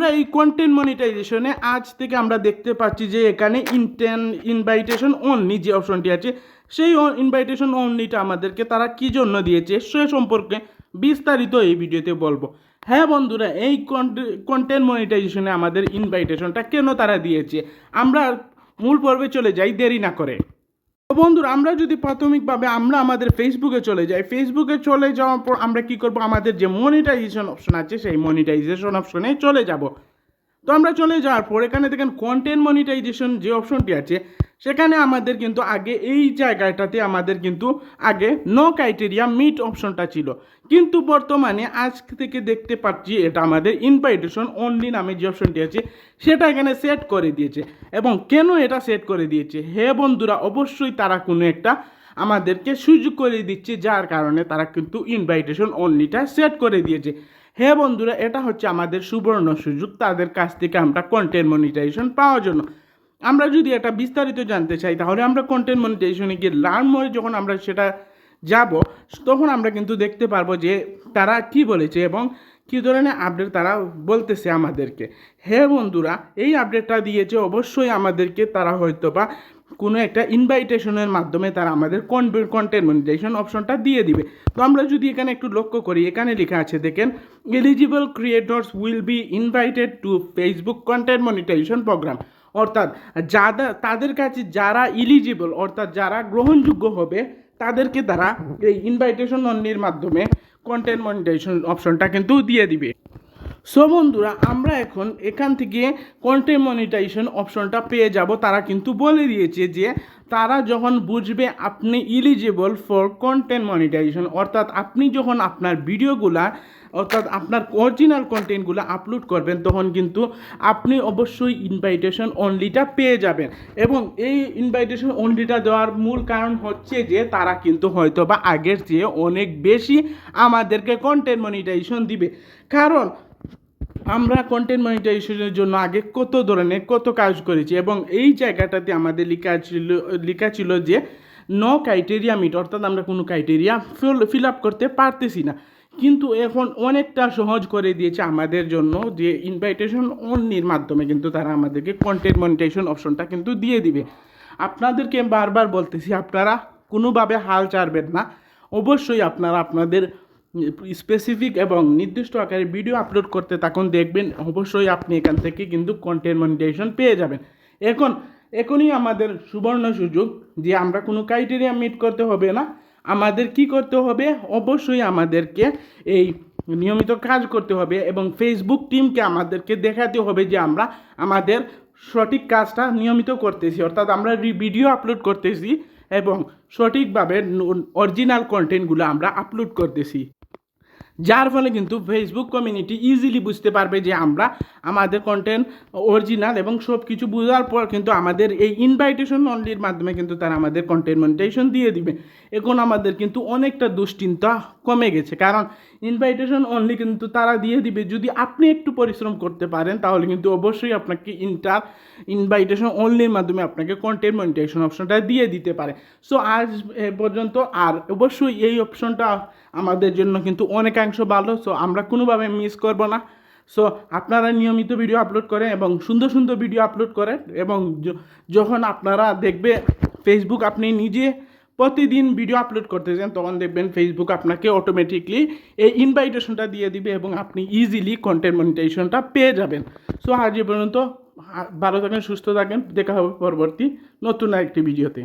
এই কন্টেন্ট মনিটাইজেশনে আজ থেকে আমরা দেখতে পাচ্ছি যে এখানে ইনটেন ইনভাইটেশন অনলি যে অপশনটি আছে, সেই ইনভাইটেশন অনলিটা আমাদেরকে তারা কী জন্য দিয়েছে সে সম্পর্কে বিস্তারিত এই ভিডিওতে বলব। হ্যাঁ বন্ধুরা, এই কন্টেন্ট মনিটাইজেশনে আমাদের ইনভাইটেশনটা কেন তারা দিয়েছে? আমরা মূল পর্বে চলে যাই, দেরি না করে। বন্ধুরা, আমরা যদি প্রাথমিকভাবে আমরা আমাদের ফেসবুকে চলে যাই ফেসবুকে চলে যাওয়ার পর আমরা কি করব? আমাদের যে মনিটাইজেশন অপশন আছে, সেই মনিটাইজেশন অপশনে চলে যাব। তো আমরা চলে যাওয়ার পর এখানে দেখেন কন্টেন্ট মনিটাইজেশন যে অপশনটি আছে, সেখানে আমাদের কিন্তু আগে এই জায়গাটাতে আমাদের কিন্তু আগে নো ক্রাইটেরিয়া মিট অপশনটা ছিল। কিন্তু বর্তমানে আজ থেকে দেখতে পাচ্ছি এটা আমাদের ইনভাইটেশন অনলি নামে যে অপশনটি আছে, সেটা এখানে সেট করে দিয়েছে। এবং কেন এটা সেট করে দিয়েছে? হে বন্ধুরা, অবশ্যই তারা কোনো একটা আমাদেরকে সুযোগ করে দিচ্ছে, যার কারণে তারা কিন্তু ইনভাইটেশন অনলিটা সেট করে দিয়েছে। হে বন্ধুরা, এটা হচ্ছে আমাদের সুবর্ণ সুযোগ। তাদের কাছ থেকে আমরা কন্টেন্ট মনিটাইজেশন পাওয়ার জন্য। আমরা যদি এটা বিস্তারিত জানতে চাই, তাহলে আমরা কন্টেন্ট মনিটাইজেশনে গিয়ে লার্ন মোড়ে যখন আমরা সেটা যাব, তখন আমরা কিন্তু দেখতে পারব যে তারা কি বলেছে এবং কী ধরনের আপডেট তারা বলতেছে আমাদেরকে। হে বন্ধুরা, এই আপডেটটা দিয়েছে, অবশ্যই আমাদেরকে তারা হয়তো বা কোনো একটা ইনভাইটেশনের মাধ্যমে তারা আমাদের কন্টেন্ট মনিটাইজেশন অপশনটা দিয়ে দিবে। তো আমরা যদি এখানে একটু লক্ষ্য করি, এখানে লেখা আছে, দেখেন eligible creators will be invited to Facebook content monetization programme অর্থাৎ যারা তাদের কাছে যারা ইলিজিবল অর্থাৎ যারা গ্রহণযোগ্য হবে, তাদেরকে তারা এই ইনভাইটেশন অনলির মাধ্যমে কন্টেন্ট মনিটাইজেশন অপশনটা কিন্তু দিয়ে দিবে। সো বন্ধুরা, আমরা এখন এখান থেকে কন্টেন্ট মনিটাইজেশন অপশনটা পেয়ে যাব। তারা কিন্তু বলে দিয়েছে যে, তারা যখন বুঝবে আপনি ইলিজিবল ফর কন্টেন্ট মনিটাইজেশন অর্থাৎ আপনি যখন আপনার ভিডিওগুলা, অর্থাৎ আপনার অরিজিনাল কন্টেন্টগুলো আপলোড করবেন, তখন কিন্তু আপনি অবশ্যই ইনভাইটেশন অনলিটা পেয়ে যাবেন। এবং এই ইনভাইটেশন অনলিটা দেওয়ার মূল কারণ হচ্ছে যে, তারা কিন্তু হয়তো বা আগের চেয়ে অনেক বেশি আমাদেরকে কন্টেন্ট মনিটাইজেশন দিবে। কারণ আমরা কন্টেন্ট মনিটাইজেশনের জন্য আগে কত ধরনের, কত কাজ করেছি এবং এই জায়গাটাতে আমাদের লেখা ছিল লেখা ছিল যে নো ক্রাইটেরিয়া মিট অর্থাৎ আমরা কোনো ক্রাইটেরিয়া ফিল আপ করতে পারতেছি না। কিন্তু এখন অনেকটা সহজ করে দিয়েছে আমাদের জন্য যে ইনভাইটেশন অনলির মাধ্যমে কিন্তু তারা আমাদেরকে কন্টেন্ট মনিটাইজেশন অপশনটা কিন্তু দিয়ে দিবে। আপনাদেরকে বারবার বলতেছি, আপনারা কোনোভাবে হাল ছাড়বেন না। অবশ্যই আপনারা আপনাদের স্পেসিফিক এবং নির্দিষ্ট আকারে ভিডিও আপলোড করতে তখন দেখবেন অবশ্যই আপনি এখান থেকে কিন্তু কন্টেন্ট মনিটাইজেশন পেয়ে যাবেন। এখন, এখনই আমাদের সুবর্ণ সুযোগ যে আমরা কোনো ক্রাইটেরিয়া মিট করতে হবে না। আমাদের কি করতে হবে? অবশ্যই আমাদেরকে এই নিয়মিত কাজ করতে হবে এবং ফেসবুক টিমকে আমাদেরকে দেখাতে হবে যে আমরা আমাদের সঠিক কাজটা নিয়মিত করতেছি। অর্থাৎ আমরা ভিডিও আপলোড করতেছি এবং সঠিকভাবে অরিজিনাল কন্টেন্টগুলো আমরা আপলোড করতেছি। যার ফলে কিন্তু ফেসবুক কমিউনিটি ইজিলি বুঝতে পারবে যে আমরা আমাদের কন্টেন্ট অরিজিনাল এবং সব কিছু বোঝার পর কিন্তু আমাদের এই ইনভাইটেশন অনলির মাধ্যমে কিন্তু তারা আমাদের কন্টেন্ট মনিটেশন দিয়ে দিবে। এখন আমাদের কিন্তু অনেকটা দুশ্চিন্তা কমে গেছে। কারণ ইনভাইটেশন অনলি কিন্তু তারা দিয়ে দিবে। যদি আপনি একটু পরিশ্রম করতে পারেন, তাহলে কিন্তু অবশ্যই আপনাকে ইন্টার ইনভাইটেশন অনলির মাধ্যমে আপনাকে কন্টেন্ট মনিটাইজেশন অপশনটা দিয়ে দিতে পারে। সো আজ পর্যন্ত আর অবশ্যই এই অপশনটা আমাদের জন্য কিন্তু অনেকাংশ ভালো। সো আমরা কোনোভাবে মিস করব না। সো আপনারা নিয়মিত ভিডিও আপলোড করেন এবং সুন্দর সুন্দর ভিডিও আপলোড করেন এবং যখন আপনারা দেখবে ফেসবুক আপনি নিজে প্রতিদিন ভিডিও আপলোড করতে চান, তখন দেখবেন ফেসবুক আপনাকে অটোমেটিকলি এই ইনভাইটেশনটা দিয়ে দিবে এবং আপনি ইজিলি কন্টেন্ট মনিটাইজেশনটা পেয়ে যাবেন। সো আজ পর্যন্ত ভালো থাকেন, সুস্থ থাকেন, দেখা হবে পরবর্তী নতুন একটি ভিডিওতে